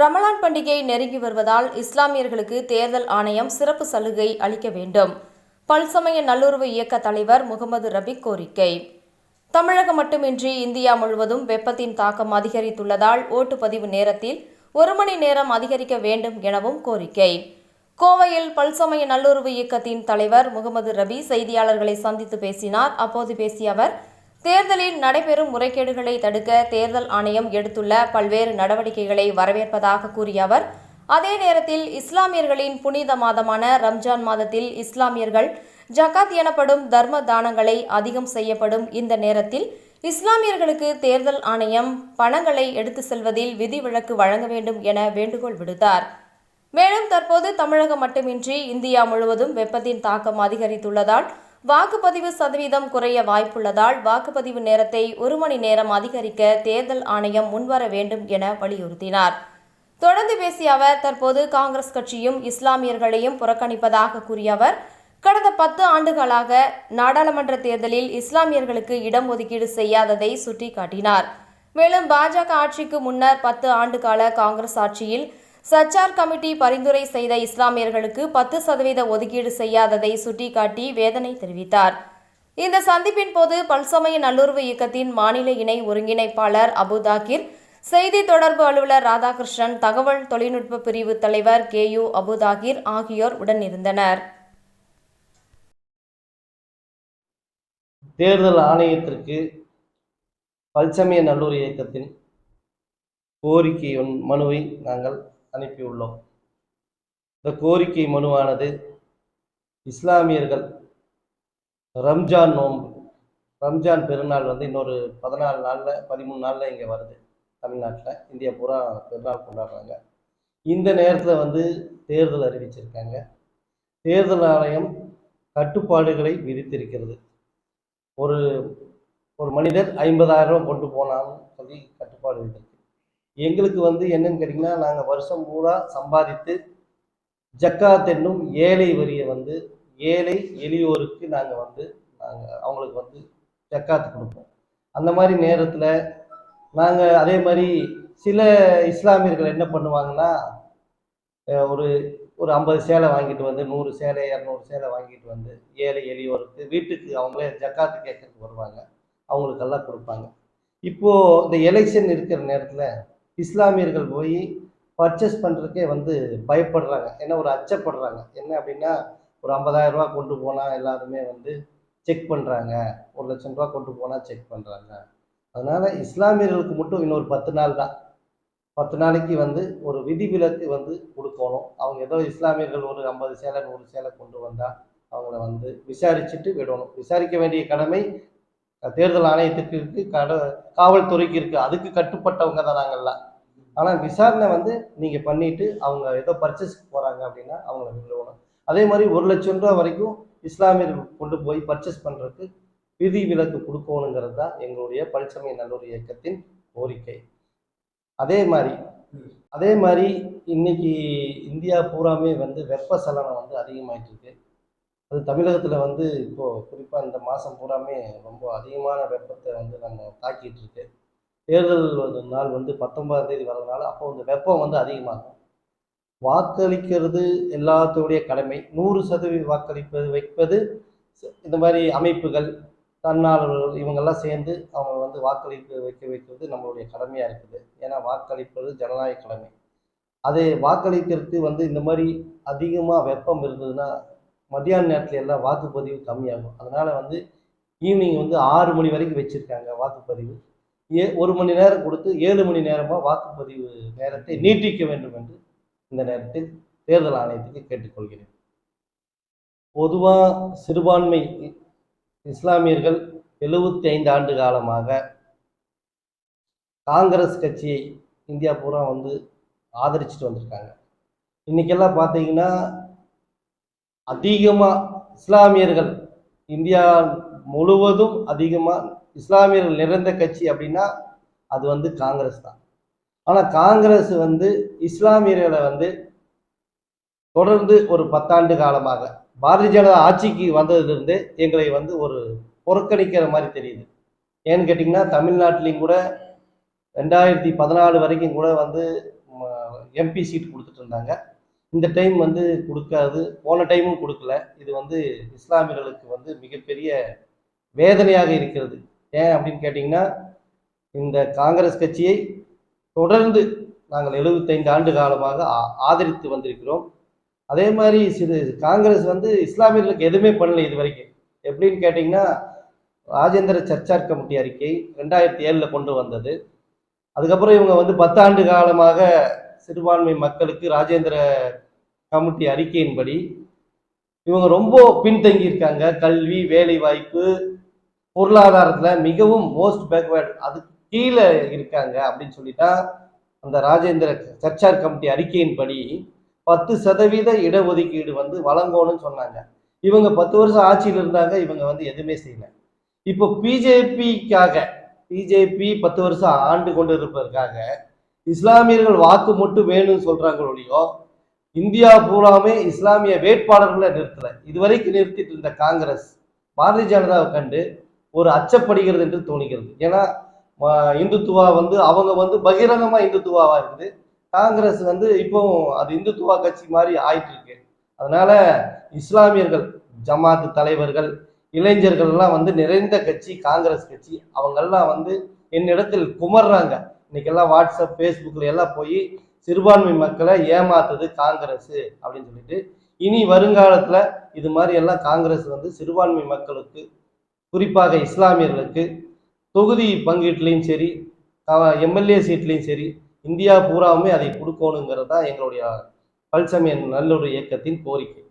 ரமலான் பண்டிகை நெருங்கி வருவதால் இஸ்லாமியர்களுக்கு தேர்தல் ஆணையம் சிறப்பு சலுகை அளிக்க வேண்டும். பல்சமய நல்லுறவு இயக்க தலைவர் முகமது ரபி கோரிக்கை. தமிழகம் மட்டுமின்றி இந்தியா முழுவதும் வெப்பத்தின் தாக்கம் அதிகரித்துள்ளதால் ஓட்டுப்பதிவு நேரத்தில் ஒரு மணி நேரம் அதிகரிக்க வேண்டும் எனவும் கோரிக்கை. கோவையில் பல்சமய நல்லுறவு இயக்கத்தின் தலைவர் முகமது ரபி செய்தியாளர்களை சந்தித்து பேசினார். அப்போது பேசிய அவர் தேர்தலில் நடைபெறும் முறைகேடுகளை தடுக்க தேர்தல் ஆணையம் எடுத்துள்ள பல்வேறு நடவடிக்கைகளை வரவேற்பதாக கூறிய அவர் அதே நேரத்தில் இஸ்லாமியர்களின் புனித மாதமான ரம்ஜான் மாதத்தில் இஸ்லாமியர்கள் ஜகாத் எனப்படும் தர்ம தானங்களை அதிகம் செய்யப்படும் இந்த நேரத்தில் இஸ்லாமியர்களுக்கு தேர்தல் ஆணையம் பணங்களை எடுத்து செல்வதில் விதிவிலக்கு வழங்க வேண்டும் என வேண்டுகோள் விடுத்தார். மேலும் தற்போது தமிழகம் மட்டுமின்றி இந்தியா முழுவதும் வெப்பத்தின் தாக்கம் அதிகரித்துள்ளதால் வாக்குப்பதிவு சதவீதம் குறைய வாய்ப்புள்ளதால் வாக்குப்பதிவு நேரத்தை ஒரு மணி நேரம் அதிகரிக்க தேர்தல் ஆணையம் முன்வர வேண்டும் என வலியுறுத்தினார். தொடர்ந்து பேசிய அவர் தற்போது காங்கிரஸ் கட்சியும் இஸ்லாமியர்களையும் புறக்கணிப்பதாக கூறிய அவர் கடந்த பத்து ஆண்டுகளாக நாடாளுமன்ற தேர்தலில் இஸ்லாமியர்களுக்கு இடம் ஒதுக்கீடு செய்யாததை சுட்டிக்காட்டினார். மேலும் பாஜக ஆட்சிக்கு முன்னர் பத்து ஆண்டுகால காங்கிரஸ் ஆட்சியில் சச்சார் கமிட்டி பரிந்துரை செய்த இஸ்லாமியர்களுக்கு பத்து சதவீத ஒதுக்கீடு செய்யாததை சுட்டிக்காட்டி வேதனை தெரிவித்தார். இந்த சந்திப்பின் போது பல்சமய நல்லுறவு இயக்கத்தின் மாநில இணை ஒருங்கிணைப்பாளர் அபு தாக்கிர் செய்தி தொடர்பு அலுவலர் ராதாகிருஷ்ணன் தகவல் தொழில்நுட்ப பிரிவு தலைவர் கே யு அபுதாகிர் ஆகியோர் உடனிருந்தனர் தேர்தல் ஆணையத்திற்கு பல்சமய நல்லூர் இயக்கத்தின் கோரிக்கை மனுவை நாங்கள் அனுப்பியுள்ளோம். இந்த கோரிக்கை மனுவானது இஸ்லாமியர்கள் ரம்ஜான் நோன்பு ரம்ஜான் பெருநாள் வந்து இன்னொரு பதினாலு நாளில் பதிமூணு நாளில் இங்கே வருது. தமிழ்நாட்டில் இந்தியா பூரா பெருநாள் கொண்டாடுறாங்க. இந்த நேரத்தில் வந்து தேர்தல் அறிவிச்சிருக்காங்க. தேர்தல் ஆணையம் கட்டுப்பாடுகளை விதித்திருக்கிறது. ஒரு ஒரு மனிதர் ஐம்பதாயிரம் ரூபா கொண்டு போனாலும் சொல்லி கட்டுப்பாடு விதித்திருக்கு. எங்களுக்கு வந்து என்னன்னு கேட்டிங்கன்னா நாங்கள் வருஷம் பூரா சம்பாதித்து ஜக்காத் என்னும் ஏழை வரியை வந்து ஏழை எளியோருக்கு நாங்கள் வந்து நாங்கள் அவங்களுக்கு வந்து ஜக்காத்து கொடுப்போம். அந்த மாதிரி நேரத்தில் நாங்கள் அதே மாதிரி சில இஸ்லாமியர்கள் என்ன பண்ணுவாங்கன்னா ஒரு ஒரு ஐம்பது சேலை வாங்கிட்டு வந்து நூறு சேலை இரநூறு சேலை வாங்கிட்டு வந்து ஏழை எளியோருக்கு வீட்டுக்கு அவங்களே ஜக்காத்து கேட்கறதுக்கு வருவாங்க. அவங்களுக்கெல்லாம் கொடுப்பாங்க. இப்போது இந்த எலெக்ஷன் இருக்கிற நேரத்தில் இஸ்லாமியர்கள் போய் பர்ச்சேஸ் பண்ணுறதுக்கே வந்து பயப்படுறாங்க. ஏன்னா ஒரு அச்சப்படுறாங்க. என்ன அப்படின்னா ஒரு ஐம்பதாயிரம் ரூபா கொண்டு போனால் எல்லாருமே வந்து செக் பண்ணுறாங்க ஒரு லட்சம் ரூபா கொண்டு போனால் செக் பண்ணுறாங்க அதனால் இஸ்லாமியர்களுக்கு மட்டும் இன்னொரு பத்து நாள் தான். பத்து நாளைக்கு வந்து ஒரு விதிவிலக்கு வந்து கொடுக்கணும். அவங்க ஏதோ இஸ்லாமியர்கள் ஒரு ஐம்பது சேலை நூறு சேலை கொண்டு வந்தால் அவங்கள வந்து விசாரிச்சுட்டு விடணும். விசாரிக்க வேண்டிய கடமை தேர்தல் ஆணையத்துக்கு இருக்கு கட காவல்துறைக்கு இருக்கு அதுக்கு கட்டுப்பட்டவங்க தான் நாங்கள்லாம். ஆனால் விசாரணை வந்து நீங்கள் பண்ணிட்டு அவங்க ஏதோ பர்ச்சேஸ்க்கு போகிறாங்க அப்படின்னா அவங்கள விடணும் அதே மாதிரி ஒரு லட்சம் ரூபா வரைக்கும் இஸ்லாமியர்கள் கொண்டு போய் பர்ச்சேஸ் பண்ணுறதுக்கு விதி விலக்கு கொடுக்கணுங்கிறது தான் எங்களுடைய பரிசமய நல்லூர் இயக்கத்தின் கோரிக்கை. அதே மாதிரி அதே மாதிரி இன்னைக்கு இந்தியா பூராமே வந்து வெப்பசலனம் வந்து அதிகமாயிட்டு இருக்கு. அது தமிழகத்தில் வந்து இப்போது குறிப்பாக இந்த மாதம் பூராமே ரொம்ப அதிகமான வெப்பத்தை வந்து நம்ம தாக்கிட்டு இருக்கு. தேர்தல் நாள் வந்து பத்தொன்பதாம் தேதி வரதுனால அப்போ இந்த வெப்பம் வந்து அதிகமாகும். வாக்களிக்கிறது எல்லாத்துடைய கடமை. நூறு சதவீத வாக்களிப்பது வைப்பது இந்த மாதிரி அமைப்புகள் தன்னார்வலர்கள் இவங்கெல்லாம் சேர்ந்து அவங்க வந்து வாக்களிப்பு வைக்க வைக்கிறது நம்மளுடைய கடமையாக இருக்குது. ஏன்னா வாக்களிப்பது ஜனநாயக கடமை. அதை வாக்களிக்கிறதுக்கு வந்து இந்த மாதிரி அதிகமாக வெப்பம் இருந்ததுன்னா மத்தியான நேரத்தில் எல்லாம் வாக்குப்பதிவு கம்மியாகும். அதனால் வந்து ஈவினிங் வந்து ஆறு மணி வரைக்கும் வச்சுருக்காங்க வாக்குப்பதிவு. ஏ ஒரு மணி நேரம் கொடுத்து ஏழு மணி நேரமாக வாக்குப்பதிவு நேரத்தை நீட்டிக்க வேண்டும் என்று இந்த நேரத்தில் தேர்தல் ஆணையத்துக்கு கேட்டுக்கொள்கிறேன். பொதுவாக சிறுபான்மை இஸ்லாமியர்கள் எழுபத்தி ஐந்து ஆண்டு காலமாக காங்கிரஸ் கட்சியை இந்தியா பூரா வந்து ஆதரிச்சுட்டு வந்திருக்காங்க. இன்னைக்கெல்லாம் பார்த்தீங்கன்னா அதிகமாக இஸ்லாமியர்கள் இந்தியா முழுவதும் அதிகமாக இஸ்லாமியர்கள் நிறைந்த கட்சி அப்படின்னா அது வந்து காங்கிரஸ் தான். ஆனால் காங்கிரஸ் வந்து இஸ்லாமியர்களை வந்து தொடர்ந்து ஒரு பத்தாண்டு காலமாக பாரதிய ஜனதா ஆட்சிக்கு வந்ததுலேருந்து எங்களை வந்து ஒரு புறக்கணிக்கிற மாதிரி தெரியுது. ஏன்னு கேட்டிங்கன்னா தமிழ்நாட்டிலையும் கூட ரெண்டாயிரத்தி பதினாலு வரைக்கும் கூட வந்து எம்பி சீட் கொடுத்துட்டு இருந்தாங்க. இந்த டைம் வந்து கொடுக்காது. போன டைமும் கொடுக்கல. இது வந்து இஸ்லாமியர்களுக்கு வந்து மிகப்பெரிய வேதனையாக இருக்கிறது. ஏன் அப்படின்னு கேட்டிங்கன்னா இந்த காங்கிரஸ் கட்சியை தொடர்ந்து நாங்கள் எழுபத்தைந்து ஆண்டு காலமாக ஆதரித்து வந்திருக்கிறோம். அதே மாதிரி சிறு காங்கிரஸ் வந்து இஸ்லாமியர்களுக்கு எதுவுமே பண்ணல இது வரைக்கும் எப்படின்னு கேட்டிங்கன்னா ராஜேந்திர சர்ச்சார் கமிட்டி அறிக்கை ரெண்டாயிரத்தி ஏழில் கொண்டு வந்தது. அதுக்கப்புறம் இவங்க வந்து பத்தாண்டு காலமாக சிறுபான்மை மக்களுக்கு ராஜேந்திர கமிட்டி அறிக்கையின்படி இவங்க ரொம்ப பின்தங்கி இருக்காங்க கல்வி வேலை வாய்ப்பு பொருளாதாரத்தில் மிகவும் மோஸ்ட் பேக்வேர்டு அதுக்கு கீழே இருக்காங்க அப்படின்னு சொல்லிட்டா அந்த ராஜேந்திர சர்ச்சார் கமிட்டி அறிக்கையின்படி பத்து சதவீத இடஒதுக்கீடு வந்து வழங்கணும்னு சொன்னாங்க. இவங்க பத்து வருஷம் ஆட்சியில் இருந்தாங்க இவங்க வந்து எதுவுமே செய்யல. இப்போ பிஜேபிக்காக பிஜேபி பத்து வருஷம் ஆண்டு கொண்டு இருப்பதற்காக இஸ்லாமியர்கள் வாக்கு மட்டும் வேணும்னு சொல்றாங்க இந்தியா பூராமே இஸ்லாமிய வேட்பாளர்களை நிறுத்தலை. இதுவரைக்கும் நிறுத்திட்டு இருந்த காங்கிரஸ் பாரதிய ஜனதாவை கண்டு ஒரு அச்சப்படுகிறது என்று தோணுகிறது ஏன்னா இந்துத்துவா வந்து அவங்க வந்து பகிரங்கமா இந்துத்துவாவா இருக்குது காங்கிரஸ் வந்து இப்போ அது இந்துத்துவா கட்சி மாதிரி ஆயிட்டு இருக்கு அதனால இஸ்லாமியர்கள் ஜமாத் தலைவர்கள் இளைஞர்கள் எல்லாம் வந்து நிறைந்த கட்சி காங்கிரஸ் கட்சி. அவங்கெல்லாம் வந்து என்னிடத்தில் குமர்றாங்க. இன்னைக்கெல்லாம் வாட்ஸ்அப் ஃபேஸ்புக்கில் எல்லாம் போய் சிறுபான்மை மக்களை ஏமாத்துது காங்கிரஸ் அப்படின்னு சொல்லிட்டு இனி வருங்காலத்தில் இது மாதிரி எல்லாம் காங்கிரஸ் வந்து சிறுபான்மை மக்களுக்கு குறிப்பாக இஸ்லாமியர்களுக்கு தொகுதி பங்கீட்லேயும் சரி எம்எல்ஏ சீட்லேயும் சரி இந்தியா பூராவுமே அதை கொடுக்கணுங்கிறது தான் எங்களுடைய பல்சமய நல்லொரு இயக்கத்தின் கோரிக்கை.